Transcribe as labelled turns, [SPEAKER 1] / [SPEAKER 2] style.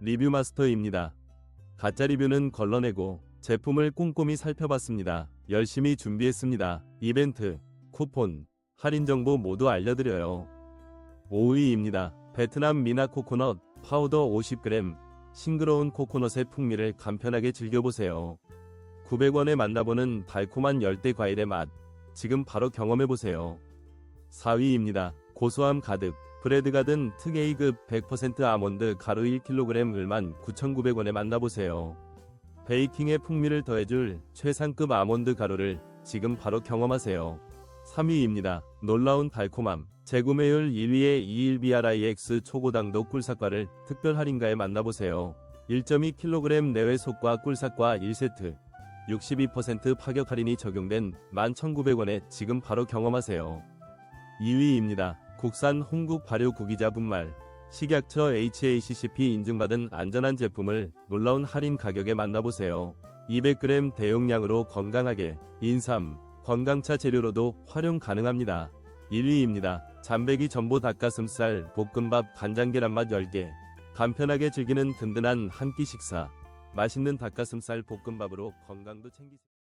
[SPEAKER 1] 리뷰 마스터입니다. 가짜 리뷰는 걸러내고 제품을 꼼꼼히 살펴봤습니다. 열심히 준비했습니다. 이벤트, 쿠폰, 할인 정보 모두 알려드려요. 5위입니다. 베트남 미나 코코넛 파우더 50g 싱그러운 코코넛의 풍미를 간편하게 즐겨보세요. 900원에 만나보는 달콤한 열대 과일의 맛 지금 바로 경험해보세요. 4위입니다. 고소함 가득 브레드가 든 특A급 100% 아몬드 가루 1kg을 19,900원에 만나보세요. 베이킹의 풍미를 더해줄 최상급 아몬드 가루를 지금 바로 경험하세요. 3위입니다. 놀라운 달콤함. 재구매율 1위의 21BRIX 초고당도 꿀삭과를 특별 할인가에 만나보세요. 1.2kg 내외 속과 꿀삭과 1세트. 62% 파격 할인이 적용된 11,900원에 지금 바로 경험하세요. 2위입니다. 국산 홍국 발효 구기자 분말. 식약처 HACCP 인증받은 안전한 제품을 놀라운 할인 가격에 만나보세요. 200g 대용량으로 건강하게 인삼, 건강차 재료로도 활용 가능합니다. 1위입니다. 잠배기 전보 닭가슴살, 볶음밥, 간장 계란맛 10개. 간편하게 즐기는 든든한 한 끼 식사. 맛있는 닭가슴살 볶음밥으로 건강도 챙기세요.